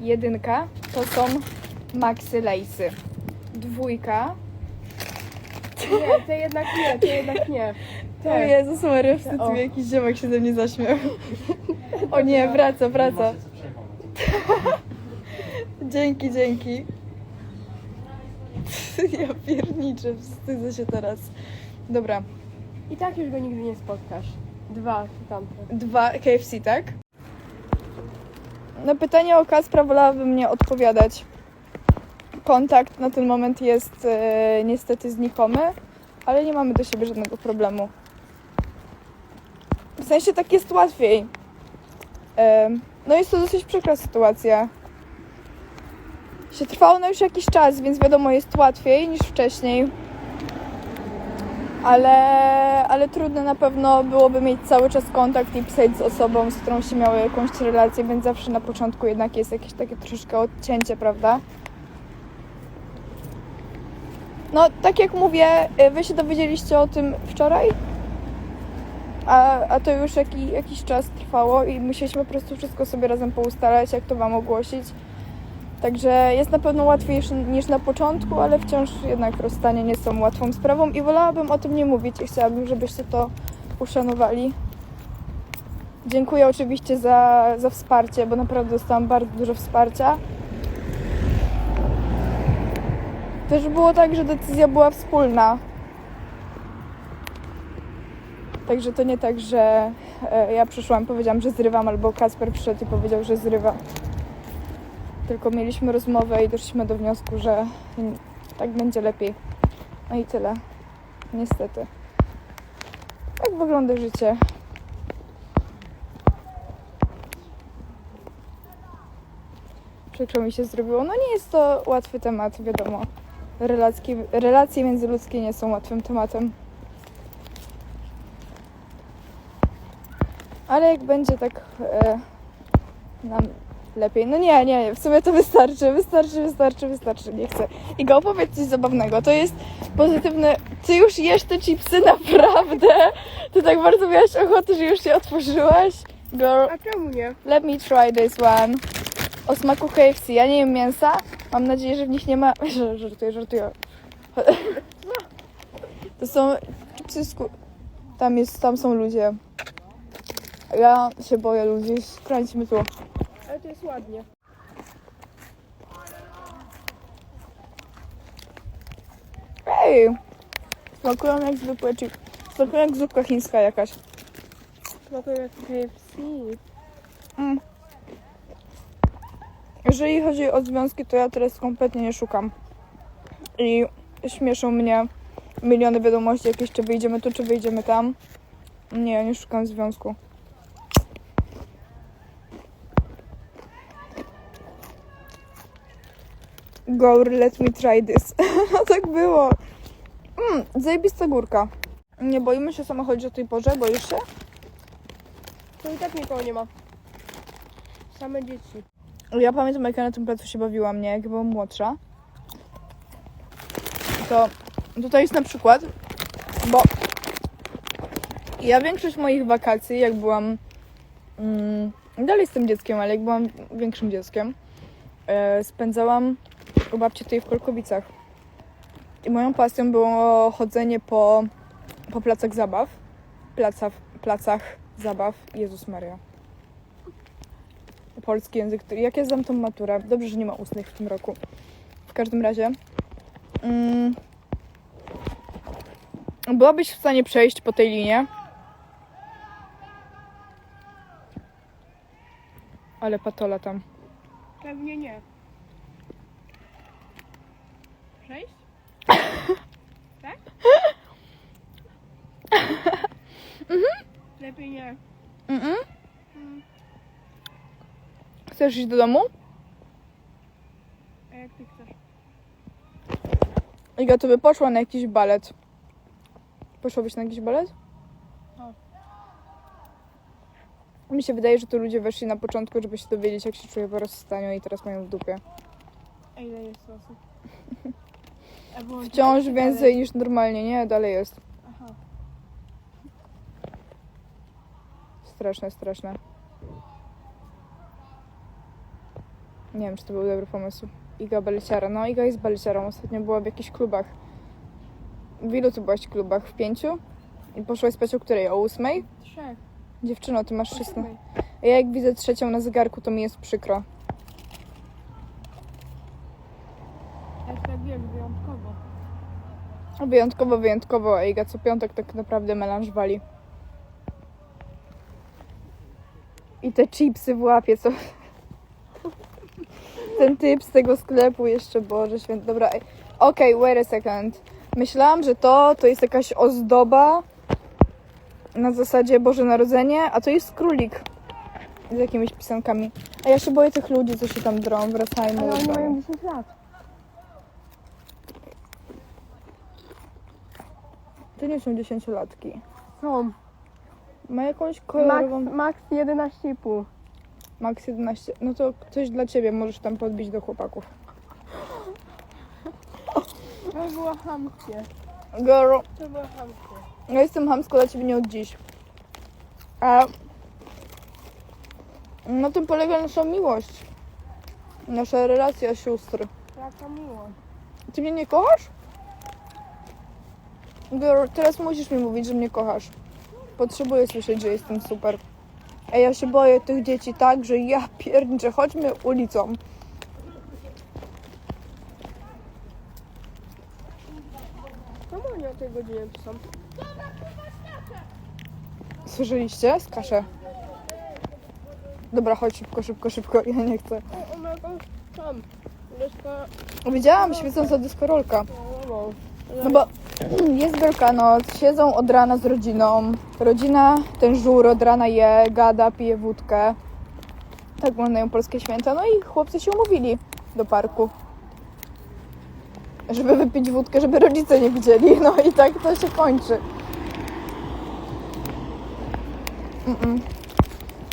Jedynka to są Maxy Lace'y. Dwójka Nie, to jednak nie, to jednak nie. O Te. Jezus Maria, wstyd O. mi jakiś ziomek się ze mnie zaśmiał. O nie, wraca, wraca. Dzięki, dzięki. Ja pierniczę, wstydzę się teraz. Dobra, I tak już go nigdy nie spotkasz. Dwa tamte. dwa KFC, tak? Na pytanie o Kaspra wolałabym nie odpowiadać. Kontakt na ten moment jest e, niestety znikomy, ale nie mamy do siebie żadnego problemu. W sensie tak jest łatwiej. Em, No jest to dosyć przykra sytuacja. Się trwało ona już jakiś czas, więc wiadomo jest łatwiej niż wcześniej. Ale, ale trudno na pewno byłoby mieć cały czas kontakt i pisać z osobą, z którą się miało jakąś relację, więc zawsze na początku jednak jest jakieś takie troszeczkę odcięcie, prawda? No, tak jak mówię, y, wy się dowiedzieliście o tym wczoraj, a, a to już jaki, jakiś czas trwało i musieliśmy po prostu wszystko sobie razem poustalać, jak to wam ogłosić. Także jest na pewno łatwiej niż na początku, ale wciąż jednak rozstanie nie są łatwą sprawą i wolałabym o tym nie mówić i chciałabym, żebyście to uszanowali. Dziękuję oczywiście za, za wsparcie, bo naprawdę dostałam bardzo dużo wsparcia. Też było tak, że decyzja była wspólna. Także to nie tak, że e, ja przyszłam, powiedziałam, że zrywam, albo Kasper przyszedł i powiedział, że zrywa. Tylko mieliśmy rozmowę i doszliśmy do wniosku, że tak będzie lepiej. No i tyle. Niestety. Tak wygląda życie. Przykro mi się zrobiło. No nie jest to łatwy temat, wiadomo. Relacje, relacje międzyludzkie nie są łatwym tematem. Ale jak będzie tak e, nam lepiej. No nie, nie, w sumie to wystarczy, wystarczy, wystarczy, wystarczy, nie chcę. Iga, opowiedz coś zabawnego. To jest pozytywne. Ty już jesz te chipsy, naprawdę? Ty tak bardzo miałaś ochotę, że już się otworzyłaś? Girl, A czemu nie? let me try this one. O smaku KFC. Ja nie jem mięsa. Mam nadzieję, że w nich nie ma... Żartuję, żartuję. To są chipsy z... ku- Tam jest, tam są ludzie. Ja się boję ludzi. Kręćmy tu. Ale to jest ładnie. Ej! Smakują jak zwykłe chip. Smakują jak zupka chińska jakaś. Smakuje jak KFC. Mm. Jeżeli chodzi o związki, to ja teraz kompletnie nie szukam. I śmieszą mnie miliony wiadomości jakieś, czy wyjdziemy tu, czy wyjdziemy tam. Nie, ja nie szukam związku. Gour, let me try this. No tak było. Mm, zajebista górka. Nie boimy się samochodzić o tej porze? Boisz się? To i tak nikogo nie ma. Same dzieci. Ja pamiętam, jak ja na tym placu się bawiłam, nie? Jak byłam młodsza. To tutaj jest na przykład, bo ja większość moich wakacji, jak byłam. Mm, dalej jestem dzieckiem, ale jak byłam większym dzieckiem, e, spędzałam u babci tutaj w Kolkowicach. I moją pasją było chodzenie po, po placach zabaw. Placach, placach zabaw. Jezus Maria polski język. który- Jak ja zdam tą maturę? Dobrze, że nie ma ustnych w tym roku. W każdym razie. Mm, byłabyś w stanie przejść po tej linie. Ale patola tam. Pewnie nie. Przejść? tak? Lepiej nie. Mm-mm. Mm. Chcesz iść do domu? A jak ty chcesz? Iga, to by poszła na jakiś balet. Poszłabyś na jakiś balet? Mi się wydaje, że tu ludzie weszli na początku, żeby się dowiedzieć, jak się czuje po rozstaniu i teraz mają w dupie. A ile jest osób? Wciąż więcej niż normalnie, nie? Dalej jest. Aha. Straszne, straszne. Nie wiem, czy to był dobry pomysł. Iga Belciara. No, Iga jest Belciarą. Ostatnio była w jakichś klubach. W ilu ty byłaś klubach? W pięciu? I poszłaś spać o której? O ósmej? Trzech. Dziewczyno, ty masz 16. A ja jak widzę trzecią na zegarku, to mi jest przykro. Ja tak wiem, wyjątkowo. Wyjątkowo, wyjątkowo, a Iga co piątek tak naprawdę melanż wali. I te chipsy w łapie, co... Ten typ z tego sklepu jeszcze, Boże święty. Dobra, ej. okej, wait a second. Myślałam, że to, to jest jakaś ozdoba na zasadzie Boże Narodzenie, a to jest królik z jakimiś pisankami. A ja się boję tych ludzi, co się tam drą, wracajmy Ale oni mają 10 lat. To nie są dziesięciolatki. Są. Ma jakąś Max, kolorową... max 11,5. Max 11. No to coś dla ciebie możesz tam podbić do chłopaków. To było chamskie. Girl, To było chamskie. ja jestem hamsko dla ciebie nie od dziś. A na tym polega nasza miłość. Nasza relacja sióstr. Jaka miłość. Ty mnie nie kochasz? Girl, teraz musisz mi mówić, że mnie kochasz. Potrzebuję słyszeć, że jestem super. A ja się boję tych dzieci tak, że ja pierniczę, chodźmy ulicą. Czemu oni o tej godzinie tu są? Słyszeliście? Skaszę. Dobra, chodź szybko, szybko, szybko. Ja nie chcę. O, tam. Widziałam świecąca dyskorolka. No, no. No bo jest Wielkanoc, siedzą od rana z rodziną. Rodzina, ten żur od rana je, gada, pije wódkę. Tak wyglądają polskie święta. No i chłopcy się umówili do parku. Żeby wypić wódkę, żeby rodzice nie widzieli. No i tak to się kończy. Mm-mm.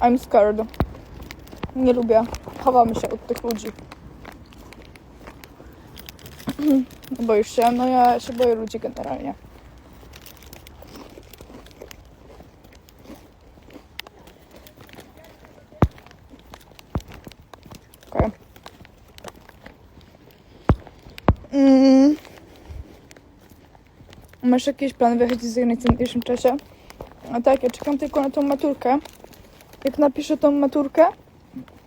I'm scared. Nie lubię. Chowamy się od tych ludzi. Boisz się? No ja się boję ludzi generalnie. Okej. Mm. Masz jakieś plany wyjechać z zagranicy w najbliższym czasie? A tak, ja czekam tylko na tą maturkę. Jak napiszę tą maturkę,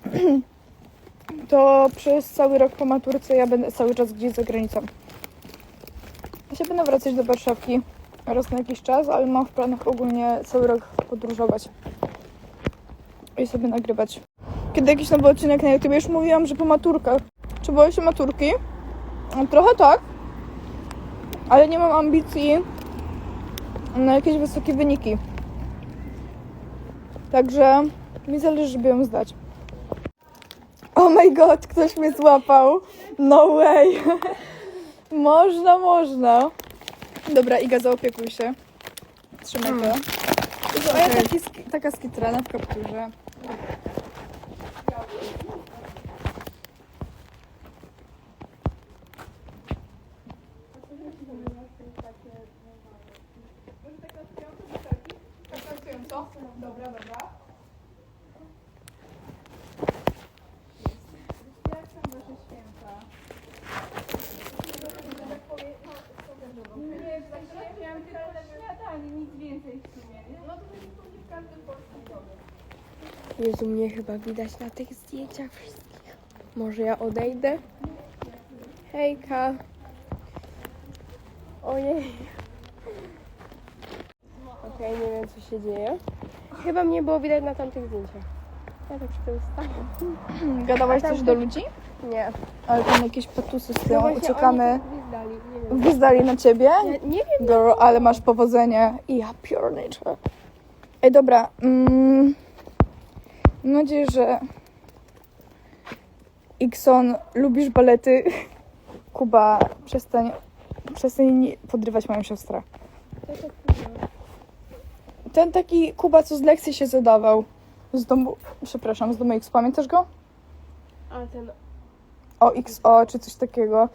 to przez cały rok po maturce ja będę cały czas gdzieś za granicą. Będę wracać do Warszawki raz na jakiś czas, ale mam w planach ogólnie cały rok podróżować i sobie nagrywać. Kiedy jakiś nowy odcinek na YouTube już mówiłam, że po maturkach. Czy boję się maturki? Trochę tak, ale nie mam ambicji na jakieś wysokie wyniki. Także mi zależy, żeby ją zdać. Oh my god, ktoś mnie złapał. No way. można, można. Dobra, Iga, zaopiekuj się. Trzymaj to. Jezu, A ja taki, sk- taka skitrana w kapturze. Dobra, dobra. Jak są wasze święta? Nie, w miałam tylko śniadanie, nic więcej w sumie, nie? No to będzie pewnie w każdym polskim domu. Jezu, mnie chyba widać na tych zdjęciach wszystkich. Może ja odejdę? Hejka. Ojej. Okej, nie wiem co się dzieje. Chyba mnie było widać na tamtych zdjęciach. Ja tak się ustawiam. Gadałaś A tam coś do też- ludzi? Nie. Ale tam jakieś patusy z No uciekamy. gwizdali, na ciebie? Ja nie wiem. Girl, ale masz powodzenie. I ja pierniczę. Ej, dobra. Mm, mam nadzieję, że Ikson, lubisz balety. Kuba, przestań, przestań podrywać moją siostrę. Ten taki Kuba, co z lekcji się zadawał. Z domu, przepraszam, z domu X. Pamiętasz go? A ten O XO czy coś takiego.